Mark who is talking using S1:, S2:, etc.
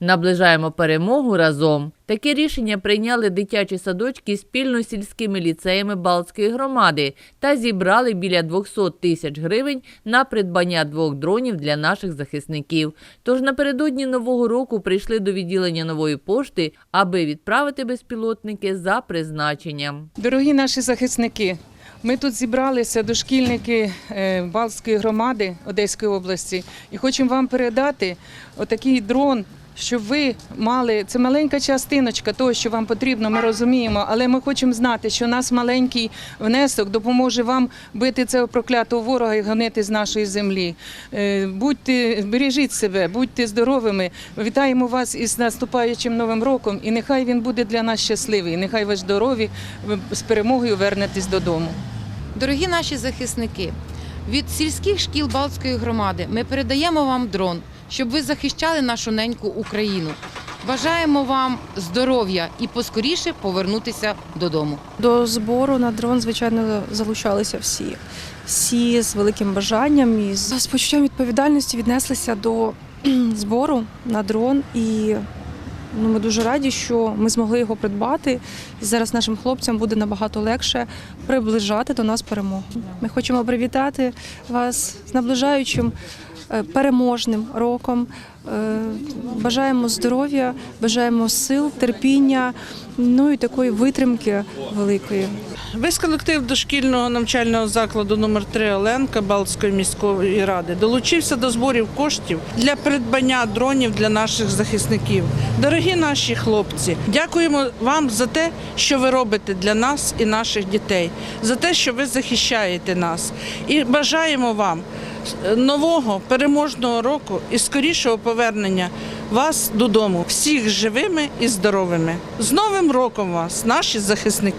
S1: Наближаємо перемогу разом. Таке рішення прийняли дитячі садочки спільно з сільськими ліцеями Балтської громади та зібрали біля 200 тисяч гривень на придбання двох дронів для наших захисників. Тож напередодні нового року прийшли до відділення нової пошти, аби відправити безпілотники за призначенням.
S2: Дорогі наші захисники, ми тут зібралися дошкільники е, Балтської громади Одеської області і хочемо вам передати отакий дрон. Щоб ви мали це маленька частиночка того, що вам потрібно, ми розуміємо, але ми хочемо знати, що нас маленький внесок допоможе вам бити цього проклятого ворога і гонити з нашої землі. Е, Будьте, бережіть себе, будьте здоровими. Вітаємо вас із наступаючим новим роком, і нехай він буде для нас щасливий. Нехай ви здорові, з перемогою вернетесь додому.
S3: Дорогі наші захисники, від сільських шкіл Балтської громади ми передаємо вам дрон, щоб ви захищали нашу неньку Україну. Бажаємо вам здоров'я і поскоріше повернутися додому.
S4: До збору на дрон, звичайно, залучалися всі. Всі з великим бажанням і з почуттям відповідальності віднеслися до збору на дрон. І ну, ми дуже раді, що ми змогли його придбати. І зараз нашим хлопцям буде набагато легше приближати до нас перемогу. Ми хочемо привітати вас з наближаючим переможним роком. Е, Бажаємо здоров'я, бажаємо сил, терпіння, ну і такої витримки великої.
S5: Весь колектив дошкільного навчального закладу номер 3 Оленка Балтської міської ради долучився до зборів коштів для придбання дронів для наших захисників. Дорогі наші хлопці, дякуємо вам за те, що ви робите для нас і наших дітей, за те, що ви захищаєте нас. І бажаємо вам нового переможного року і скорішого повернення вас додому, всіх живими і здоровими. З Новим роком вас, наші захисники!